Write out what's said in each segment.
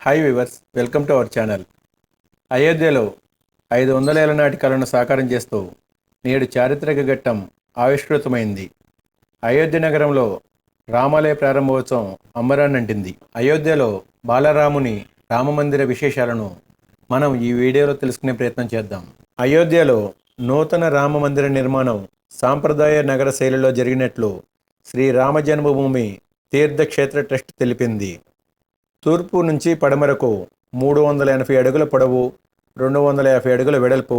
Hi viewers welcome to our channel అయోధ్యలో ఐదు వందల ఏళ్ళ నాటి కళను సాకారం చేస్తూ నేడు చారిత్రక ఘట్టం ఆవిష్కృతమైంది. అయోధ్య నగరంలో రామాలయ ప్రారంభోత్సవం అంబరాన్నంటింది అయోధ్యలో బాలరాముని రామమందిర విశేషాలను మనం ఈ వీడియోలో తెలుసుకునే ప్రయత్నం చేద్దాం. అయోధ్యలో నూతన రామ మందిర నిర్మాణం సాంప్రదాయ నగర శైలిలో జరిగినట్లు శ్రీ రామ జన్మభూమి తీర్థక్షేత్ర ట్రస్ట్ తెలిపింది. తూర్పు నుంచి పడమరకు మూడు వందల ఎనభై అడుగుల పొడవు రెండు వందల యాభై అడుగుల వెడల్పు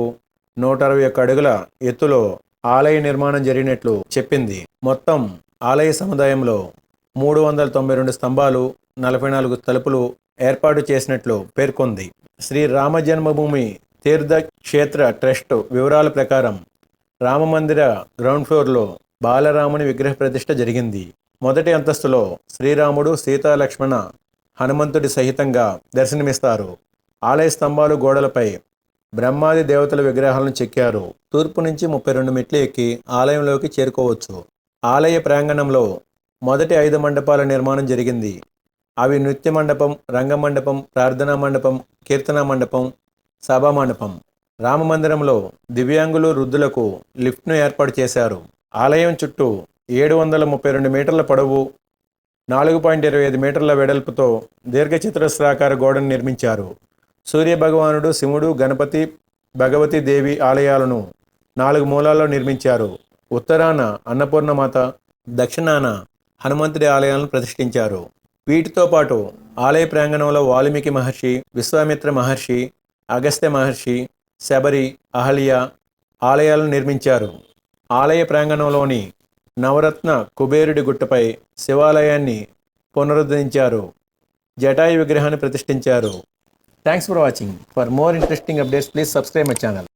నూట అరవై ఒక్క అడుగుల ఎత్తులో ఆలయ నిర్మాణం జరిగినట్లు చెప్పింది. మొత్తం ఆలయ సముదాయంలో మూడు వందల తొంభై రెండు స్తంభాలు నలభై నాలుగు తలుపులు ఏర్పాటు చేసినట్లు పేర్కొంది. శ్రీ రామ జన్మభూమి తీర్థక్షేత్ర ట్రస్ట్ వివరాల ప్రకారం రామమందిర గ్రౌండ్ ఫ్లోర్లో బాలరాముని విగ్రహ ప్రతిష్ఠ జరిగింది. మొదటి అంతస్తులో శ్రీరాముడు సీతాలక్ష్మణ హనుమంతుడి సహితంగా దర్శనమిస్తారు. ఆలయ స్తంభాలు గోడలపై బ్రహ్మాది దేవతల విగ్రహాలను చెక్కారు. తూర్పు నుంచి ముప్పై రెండు మెట్లు ఎక్కి ఆలయంలోకి చేరుకోవచ్చు. ఆలయ ప్రాంగణంలో మొదటి ఐదు మండపాల నిర్మాణం జరిగింది. అవి నృత్య మండపం రంగమండపం ప్రార్థనా మండపం కీర్తన మండపం సభా మండపం. రామమందిరంలో దివ్యాంగులు వృద్ధులకు లిఫ్ట్ను ఏర్పాటు చేశారు. ఆలయం చుట్టూ ఏడు వందల ముప్పై రెండు మీటర్ల పొడవు నాలుగు పాయింట్ ఇరవై ఐదు మీటర్ల వెడల్పుతో దీర్ఘచతురస్రాకార గోడను నిర్మించారు. సూర్య భగవానుడు శివుడు గణపతి భగవతి దేవి ఆలయాలను నాలుగు మూలాల్లో నిర్మించారు. ఉత్తరాన అన్నపూర్ణమాత దక్షిణాన హనుమంతుడి ఆలయాలను ప్రతిష్ఠించారు. వీటితో పాటు ఆలయ ప్రాంగణంలో వాల్మీకి మహర్షి విశ్వామిత్ర మహర్షి అగస్త్య మహర్షి శబరి అహల్య ఆలయాలను నిర్మించారు. ఆలయ ప్రాంగణంలోని నవరత్న కుబేరుడి గుట్టపై శివాలయాన్ని పునరుద్ధరించారు. జటాయు విగ్రహాన్ని ప్రతిష్ఠించారు. Thanks for watching for more interesting updates please subscribe my channel